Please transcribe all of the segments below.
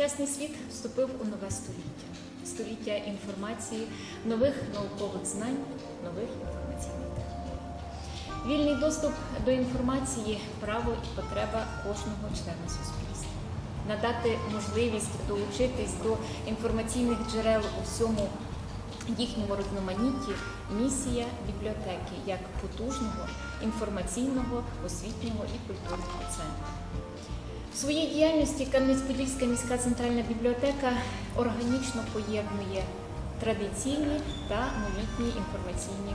Сучасний світ вступив у нове століття, століття інформації, нових наукових знань, нових інформаційних технологій. Вільний доступ до інформації право і потреба кожного члена суспільства. Надати можливість долучитись до інформаційних джерел у всьому їхньому різноманітті місія бібліотеки як потужного інформаційного, освітнього і культурного центру. В своїй діяльності Кам'янець-Подільська міська центральна бібліотека органічно поєднує традиційні та новітні інформаційні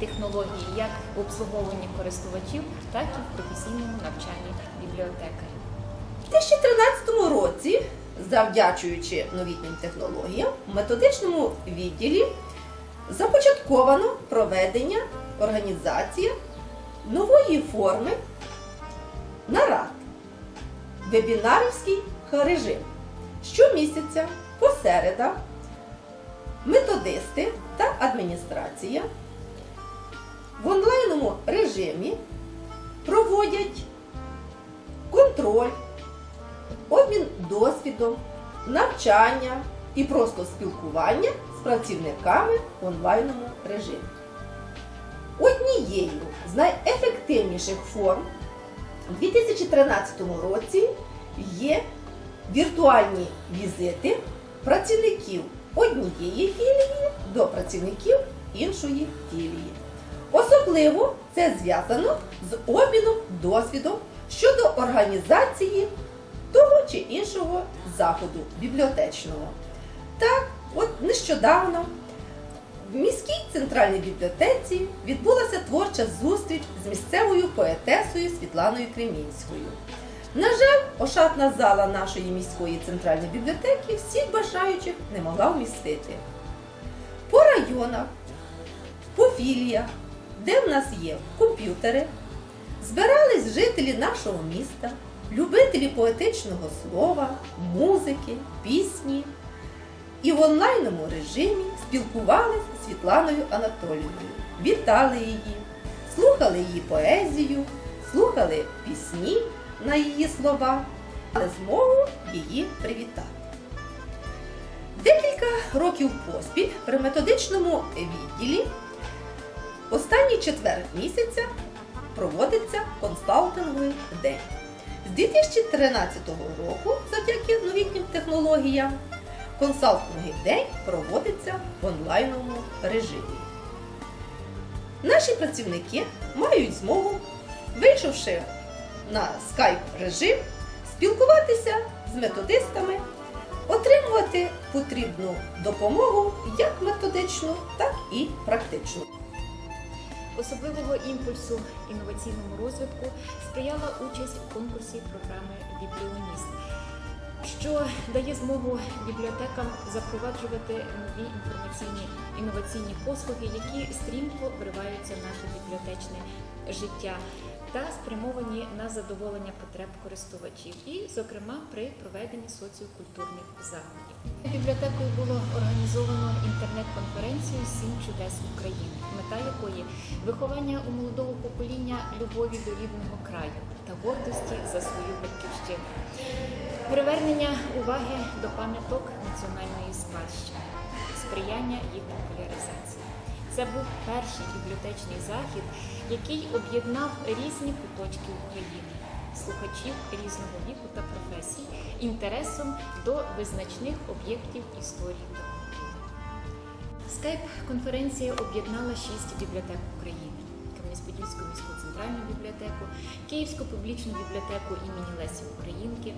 технології як в обслуговуванні користувачів, так і в професійному навчанні бібліотекарів. У 2013 році, завдячуючи новітнім технологіям, в методичному відділі започатковано проведення організація нової форми нарад вебінарівський режим. Щомісяця по середах методисти та адміністрація в онлайному режимі проводять контроль, обмін досвідом, навчання і просто спілкування з працівниками в онлайному режимі. Однією з найефективніших форм у 2013 році є віртуальні візити працівників однієї філії до працівників іншої філії. Особливо це зв'язано з обміном досвідом щодо організації того чи іншого заходу бібліотечного. Так, от нещодавно в міській центральній бібліотеці відбулася творча зустріч з місцевою поетесою Світланою Кремінською. На жаль, ошатна зала нашої міської центральної бібліотеки всіх бажаючих не могла вмістити. По районах, по філіях, де в нас є комп'ютери, збирались жителі нашого міста, любителі поетичного слова, музики, пісні і в онлайному режимі спілкувалися з Світланою Анатоліївною, вітали її, слухали її поезію, слухали пісні на її слова, мали змогу її привітати. Декілька років поспіль при методичному відділі останній четвер місяця проводиться консалтинговий день. З 2013 року, завдяки новітнім технологіям, консалтинговий день проводиться в онлайновому режимі. Наші працівники мають змогу, вийшовши на скайп режим, спілкуватися з методистами, отримувати потрібну допомогу як методичну, так і практичну. Особливого імпульсу інноваційному розвитку сприяла участь у конкурсі програми Бібліоніст, що дає змогу бібліотекам запроваджувати нові інформаційні інноваційні послуги, які стрімко вриваються в наше бібліотечне життя та спрямовані на задоволення потреб користувачів, і, зокрема, при проведенні соціокультурних заходів. Бібліотекою було організовано інтернет-конференцію Сім чудес України, мета якої виховання у молодого покоління любові до рідного краю та гордості за свою батьківщину, привернення уваги до пам'яток національної спадщини, сприяння їх популяризації. Це був перший бібліотечний захід, який об'єднав різні куточки України, слухачів різного віку та професій, інтересом до визначних об'єктів історії та культури. Скайп-конференція об'єднала шість бібліотек України: Кам'янець-Подільську міську центральну бібліотеку, Київську публічну бібліотеку імені Лесі Українки,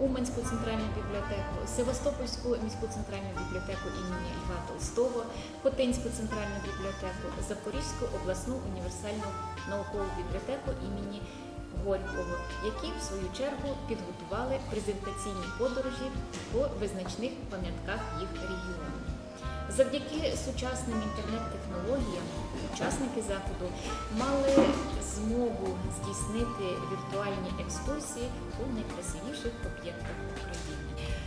Уманську центральну бібліотеку, Севастопольську міську центральну бібліотеку імені Льва Толстого, Хотинську центральну бібліотеку, Запорізьку обласну універсальну наукову бібліотеку імені Горького, які в свою чергу підготували презентаційні подорожі по визначних пам'ятках їх регіону. Завдяки сучасним інтернет-технологіям учасники заходу мали змогу здійснити віртуальні екскурсії у найкрасивіших об'єктах України.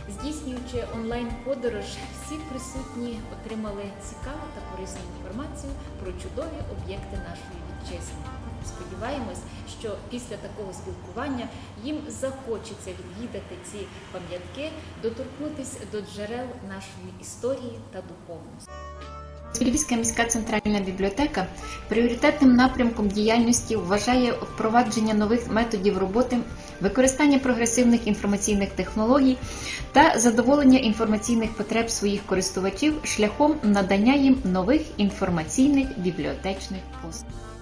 Здійснюючи онлайн-подорож, всі присутні отримали цікаву та корисну інформацію про чудові об'єкти нашої вітчизни. Сподіваємось, що після такого спілкування їм захочеться відвідати ці пам'ятки, доторкнутися до джерел нашої історії та духовності. Львівська міська центральна бібліотека пріоритетним напрямком діяльності вважає впровадження нових методів роботи, використання прогресивних інформаційних технологій та задоволення інформаційних потреб своїх користувачів шляхом надання їм нових інформаційних бібліотечних послуг.